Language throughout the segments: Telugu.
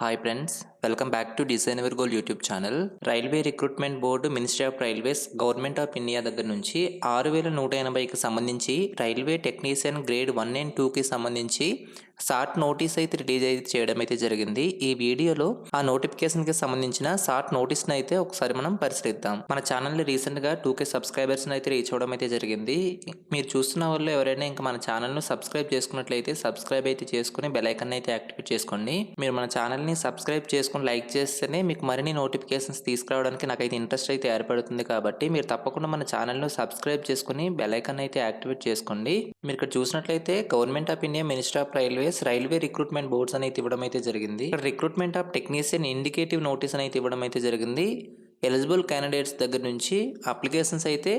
Hi friends, welcome back to design ever goal YouTube channel railway recruitment board ministry of railways government of India దగ్గర నుంచి ఆరు వేల నూట ఎనభైకి సంబంధించి railway technician grade one and టూకి సంబంధించి షార్ట్ నోటీస్ అయితే రిలీజ్ అయితే చేయడం అయితే జరిగింది. ఈ వీడియోలో ఆ నోటిఫికేషన్కి సంబంధించిన షార్ట్ నోటీస్ని అయితే ఒకసారి మనం పరిశీలిద్దాం. మన ఛానల్ని రీసెంట్గా టూ కే సబ్స్క్రైబర్స్ని అయితే రీచ్ అవ్వడం అయితే జరిగింది. మీరు చూస్తున్న వాళ్ళు ఎవరైనా ఇంకా మన ఛానల్ను సబ్స్క్రైబ్ చేసుకున్నట్లయితే సబ్స్క్రైబ్ అయితే చేసుకుని బెల్ ఐకాన్ అయితే యాక్టివేట్ చేసుకోండి. మీరు మన ఛానల్ని సబ్స్క్రైబ్ చేసుకుని లైక్ చేస్తేనే మీకు మరిన్ని నోటిఫికేషన్స్ తీసుకురావడానికి నాకైతే ఇంట్రెస్ట్ అయితే ఏర్పడుతుంది కాబట్టి మీరు తప్పకుండా మన ఛానల్ను సబ్స్క్రైబ్ చేసుకుని బెల్ అయితే యాక్టివేట్ చేసుకోండి. మీరు ఇక్కడ చూసినట్లయితే government of India minister of railways railway recruitment boards అనేది ఇవ్వడం అయితే జరిగింది. ఇక్కడ recruitment of technician indicative notice అనేది ఇవ్వడం అయితే జరిగింది. ఎలిజిబుల్ క్యాండిడేట్స్ దగ్గర నుంచి అప్లికేషన్స్ అయితే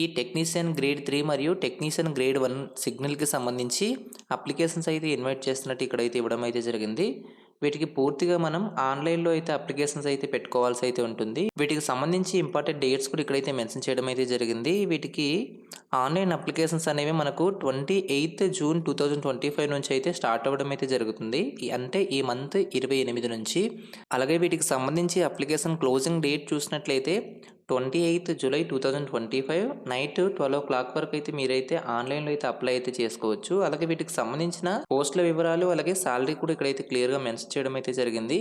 ఈ టెక్నీషియన్ గ్రేడ్ త్రీ మరియు టెక్నీషియన్ గ్రేడ్ వన్ సిగ్నల్కి సంబంధించి అప్లికేషన్స్ అయితే ఇన్వైట్ చేస్తున్నట్టు ఇక్కడైతే ఇవ్వడం అయితే జరిగింది. వీటికి పూర్తిగా మనం ఆన్లైన్లో అయితే అప్లికేషన్స్ అయితే పెట్టుకోవాల్సి అయితే ఉంటుంది. వీటికి సంబంధించి ఇంపార్టెంట్ డేట్స్ కూడా ఇక్కడైతే మెన్షన్ చేయడం అయితే జరిగింది. వీటికి ఆన్లైన్ అప్లికేషన్స్ అనేవి మనకు twenty eighth June two thousand twenty five నుంచి అయితే స్టార్ట్ అవ్వడం అయితే జరుగుతుంది. అంటే ఈ మంత్ ఇరవై ఎనిమిది నుంచి. అలాగే వీటికి సంబంధించి అప్లికేషన్ క్లోజింగ్ డేట్ చూసినట్లయితే twenty eighth July two thousand twenty five night twelve o'clock వరకు అయితే మీరైతే ఆన్లైన్లో అయితే అప్లై అయితే చేసుకోవచ్చు. అలాగే వీటికి సంబంధించిన పోస్టుల వివరాలు అలాగే శాలరీ కూడా ఇక్కడైతే క్లియర్గా మెన్షన్ చేయడం అయితే జరిగింది.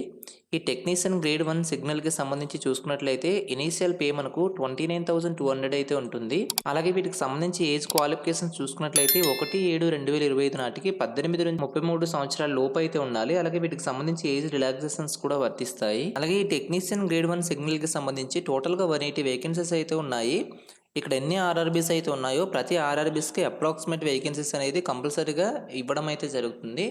ఈ టెక్నీషియన్ గ్రేడ్ వన్ సిగ్నల్కి సంబంధించి చూసుకున్నట్లయితే ఇనీషియల్ పే మనకు twenty nine thousand two hundred అయితే ఉంటుంది. అలాగే వీటికి సంబంధించి సంబంధించి ఏజ్ క్వాలిఫికేషన్ చూసుకున్నట్లయితే ఒకటి ఏడు రెండు వేల ఇరవై ఐదు నాటికి పద్దెనిమిది నుంచి ముప్పై మూడు సంవత్సరాల లోపు అయితే ఉండాలి. అలాగే వీటికి సంబంధించి ఏజ్ రిలాక్సేషన్స్ కూడా వర్తిస్తాయి. అలాగే ఈ టెక్నీషియన్ గ్రేడ్ వన్ సిగ్నల్కి సంబంధించి టోటల్గా వన్ ఎయిటీ వేకెన్సీస్ అయితే ఉన్నాయి. ఇక్కడ ఎన్ని ఆర్ఆర్బీస్ అయితే ఉన్నాయో ప్రతి ఆర్ఆర్బీస్కి అప్రాక్సిమేట్ వేకెన్సీస్ అనేది కంపల్సరీగా ఇవ్వడం అయితే జరుగుతుంది.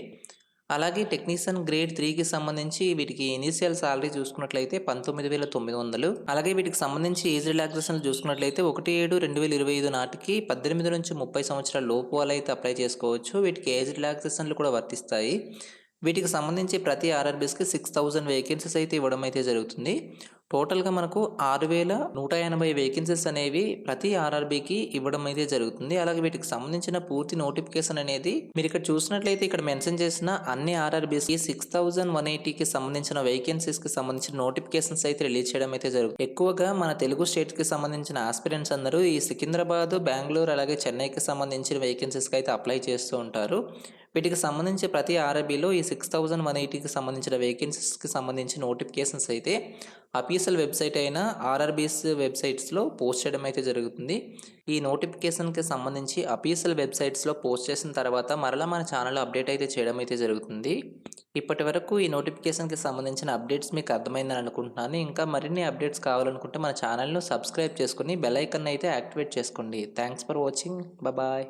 అలాగే టెక్నీషియన్ గ్రేడ్ త్రీకి సంబంధించి వీటికి ఇనీషియల్ సాలరీ చూసుకున్నట్లయితే పంతొమ్మిది వేల తొమ్మిది వందలు. అలాగే వీటికి సంబంధించి ఏజ్ రిలాక్సేషన్ చూసుకున్నట్లయితే ఒకటి ఏడు రెండు వేల ఇరవై ఐదు నాటికి పద్దెనిమిది నుంచి ముప్పై సంవత్సరాల లోపు వాళ్ళు అయితే అప్లై చేసుకోవచ్చు. వీటికి ఏజ్ రిలాక్సేషన్లు కూడా వర్తిస్తాయి. వీటికి సంబంధించి ప్రతి ఆర్ఆర్బీస్కి సిక్స్ థౌజండ్ వేకెన్సీస్ అయితే ఇవ్వడం అయితే జరుగుతుంది. టోటల్గా మనకు ఆరు వేల నూట ఎనభై వేకెన్సీస్ అనేవి ప్రతి ఆర్ఆర్బీకి ఇవ్వడం అయితే జరుగుతుంది. అలాగే వీటికి సంబంధించిన పూర్తి నోటిఫికేషన్ అనేది మీరు ఇక్కడ చూసినట్లయితే ఇక్కడ మెన్షన్ చేసిన అన్ని ఆర్ఆర్బీస్కి సిక్స్ థౌజండ్ వన్ ఎయిటీకి సంబంధించిన వేకెన్సీస్కి సంబంధించిన నోటిఫికేషన్స్ అయితే రిలీజ్ చేయడం అయితే జరుగుతుంది. ఎక్కువగా మన తెలుగు స్టేట్స్కి సంబంధించిన ఆస్పిరెంట్స్ అందరూ ఈ సికింద్రాబాద్ బెంగళూరు అలాగే చెన్నైకి సంబంధించిన వేకెన్సీస్కి అయితే అప్లై చేస్తూ ఉంటారు. వీటికి సంబంధించి ప్రతి ఆర్ఆర్బీలో ఈ సిక్స్ థౌజండ్ వన్ ఎయిటీకి సంబంధించిన వేకెన్సీస్కి సంబంధించి నోటిఫికేషన్స్ అయితే అఫీషియల్ వెబ్సైట్ అయిన ఆర్ఆర్బీస్ వెబ్సైట్స్లో పోస్ట్ చేయడం అయితే జరుగుతుంది. ఈ నోటిఫికేషన్కి సంబంధించి అఫీషియల్ వెబ్సైట్స్లో పోస్ట్ చేసిన తర్వాత మరలా మన ఛానల్ అప్డేట్ అయితే చేయడం అయితే జరుగుతుంది. ఇప్పటి వరకు ఈ నోటిఫికేషన్కి సంబంధించిన అప్డేట్స్ మీకు అర్థమైందని అనుకుంటున్నాను. ఇంకా మరిన్ని అప్డేట్స్ కావాలనుకుంటే మన ఛానల్ను సబ్స్క్రైబ్ చేసుకుని బెల్ ఐకన్ అయితే యాక్టివేట్ చేసుకోండి. Thanks for watching. బాయ్.